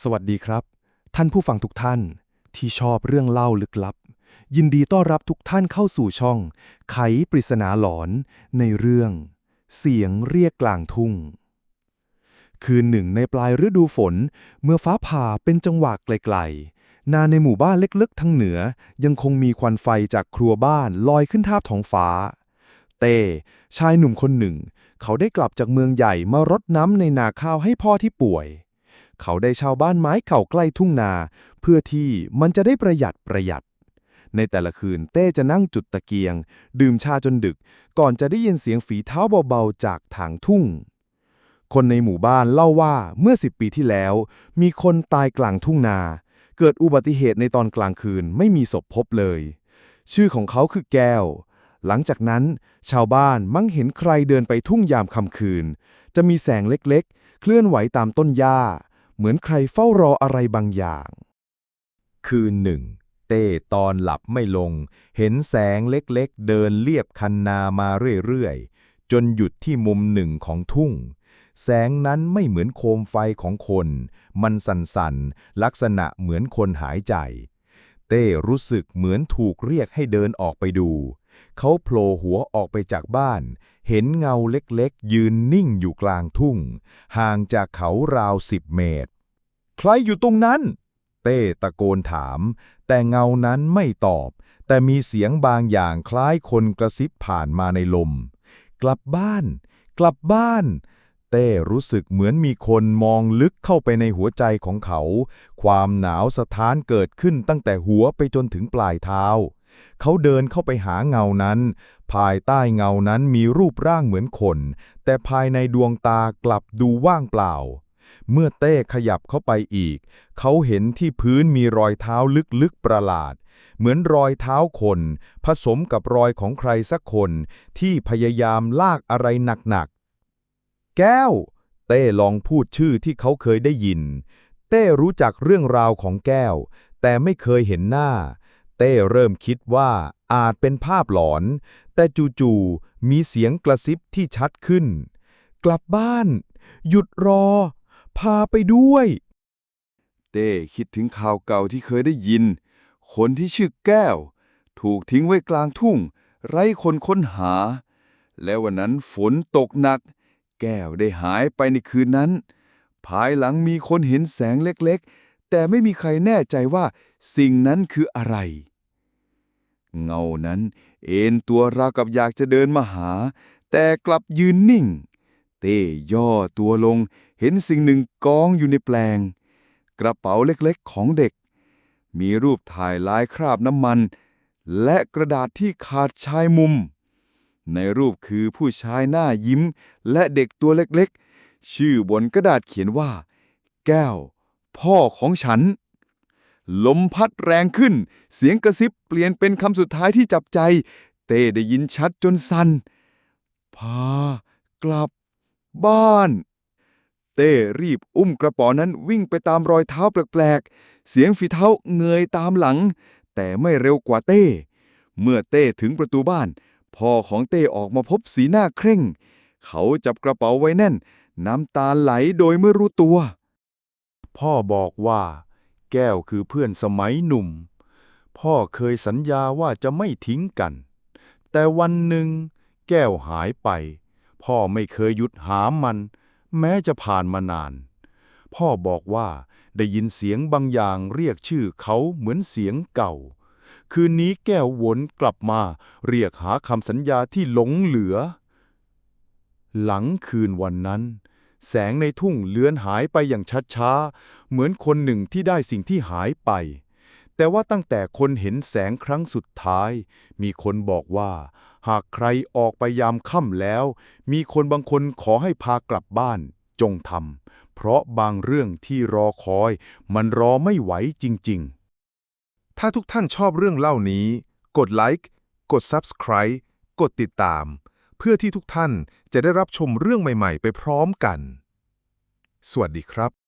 สวัสดีครับ ท่านผู้ฟังทุกท่านที่ชอบเรื่องเล่าลึกลับ ยินดีต้อนรับทุกท่านเข้าสู่ช่อง ไขปริศนาหลอนในเรื่อง เสียงเรียกกลางทุ่ง คืนหนึ่งในปลายฤดูฝน เมื่อฟ้าผ่าเป็นจังหวะไกลๆ นาในหมู่บ้านเล็กๆทั้งเหนือ ยังคงมีควันไฟจากครัวบ้านลอยขึ้นทาบท้องฟ้า เต้ชายหนุ่มคนหนึ่ง เขาได้กลับจากเมืองใหญ่มารดน้ำในนาข้าวให้พ่อที่ป่วย เขาได้เช่าบ้านไม้เก่าใกล้ทุ่งนา เพื่อที่มันจะได้ประหยัดประหยัด ในแต่ละคืนเต้จะนั่งจุดตะเกียง ดื่มชาจนดึก ก่อนจะได้ยินเสียงฝีเท้าเบาๆจากทางทุ่ง คนในหมู่บ้านเล่าว่าเมื่อสิบปีที่แล้ว มีคนตายกลางทุ่งนา เกิดอุบัติเหตุในตอนกลางคืนไม่มีศพพบเลย ชื่อของเขาคือแก้วหลังจากนั้น ชาวบ้านมักเห็นใครเดินไปทุ่งยามค่ำคืน จะมีแสงเล็กๆ เคลื่อนไหวตามต้นหญ้า เหมือนใครเฝ้ารออะไรบางอย่าง คืนหนึ่ง เต้ตอนหลับไม่ลง เห็นแสงเล็กๆ เดินเลียบคันนามาเรื่อยๆ จนหยุดที่มุมหนึ่งของทุ่ง แสงนั้นไม่เหมือนโคมไฟของคน มันสั่นๆ ลักษณะเหมือนคนหายใจ เต้รู้สึกเหมือนถูกเรียกให้เดินออกไปดู เขาโผล่หัวออกไปจากบ้าน เห็นเงาเล็กๆ ยืนนิ่งอยู่กลางทุ่ง ห่างจากเขาราวสิบเมตร ใครอยู่ตรงนั้น เต้ตะโกนถาม แต่เงานั้นไม่ตอบ แต่มีเสียงบางอย่างคล้ายคนกระซิบผ่านมาในลม กลับบ้าน กลับบ้าน เต้รู้สึกเหมือนมีคนมองลึกเข้าไปในหัวใจของเขา ความหนาวสะท้านเกิดขึ้นตั้งแต่หัวไปจนถึงปลายเท้า เขาเดินเข้าไปหาเงานั้น ภายใต้เงานั้นมีรูปร่างเหมือนคน แต่ภายในดวงตากลับดูว่างเปล่า เมื่อเต้ขยับเข้าไปอีก เขาเห็นที่พื้นมีรอยเท้าลึกๆประหลาด เหมือนรอยเท้าคน ผสมกับรอยของใครสักคน ที่พยายามลากอะไรหนักๆ แก้ว เต้ลองพูดชื่อที่เขาเคยได้ยิน เต้รู้จักเรื่องราวของแก้ว แต่ไม่เคยเห็นหน้า เต้เริ่มคิดว่าอาจเป็นภาพหลอน แต่จู่ๆมีเสียงกระซิบที่ชัดขึ้น กลับบ้าน หยุดรอ พาไปด้วย เต้คิดถึงข่าวเก่าที่เคยได้ยิน คนที่ชื่อแก้ว ถูกทิ้งไว้กลางทุ่ง ไร้คนค้นหา และวันนั้นฝนตกหนัก แก้วได้หายไปในคืนนั้น ภายหลังมีคนเห็นแสงเล็กๆ แต่ไม่มีใครแน่ใจว่าสิ่งนั้นคืออะไร เงานั้นเอ็นตัวราวกับอยากจะเดินมาหา แต่กลับยืนนิ่ง เต้ย่อตัวลง เห็นสิ่งหนึ่งกองอยู่ในแปลง กระเป๋าเล็กๆของเด็ก มีรูปถ่ายลายคราบน้ำมัน และกระดาษที่ขาดชายมุม ในรูปคือผู้ชายหน้ายิ้ม และเด็กตัวเล็กๆ ชื่อบนกระดาษเขียนว่า แก้ว พ่อของฉันลมพัดแรงขึ้น เสียงกระซิบเปลี่ยนเป็นคำสุดท้ายที่จับใจ เต้ได้ยินชัดจนสัน่นพากลับ บ้าน เต้รีบอุ้มกระป๋อนั้นวิ่งไปตามรอยเท้าแปลกๆ เสียงฝีเท้าเงยตามหลัง แต่ไม่เร็วกว่าเต้ เมื่อเต้ถึงประตูบ้าน พ่อของเต้ออกมาพบสีหน้าเคร่ง เขาจับกระเป๋าไว้แน่น น้ำตาไหลโดยไม่รู้ตัว พ่อบอกว่า แก้วคือเพื่อนสมัยหนุ่ม พ่อเคยสัญญาว่าจะไม่ทิ้งกัน แต่วันหนึ่งแก้วหายไป พ่อไม่เคยหยุดหามัน แม้จะผ่านมานาน พ่อบอกว่าได้ยินเสียงบางอย่างเรียกชื่อเขาเหมือนเสียงเก่า คืนนี้แก้ววนกลับมาเรียกหาคำสัญญาที่หลงเหลือ หลังคืนวันนั้น แสงในทุ่งเลือนหายไปอย่างช้าๆ เหมือนคนหนึ่งที่ได้สิ่งที่หายไป แต่ว่าตั้งแต่คนเห็นแสงครั้งสุดท้าย มีคนบอกว่า หากใครออกไปยามค่ำแล้ว มีคนบางคนขอให้พากลับบ้าน จงทำเพราะบางเรื่องที่รอคอย มันรอไม่ไหวจริง ๆ ถ้าทุกท่านชอบเรื่องเล่านี้ กดไลค์กด Subscribe กดติดตาม เพื่อที่ทุกท่านจะได้รับชมเรื่องใหม่ ๆ ไปพร้อมกัน สวัสดีครับ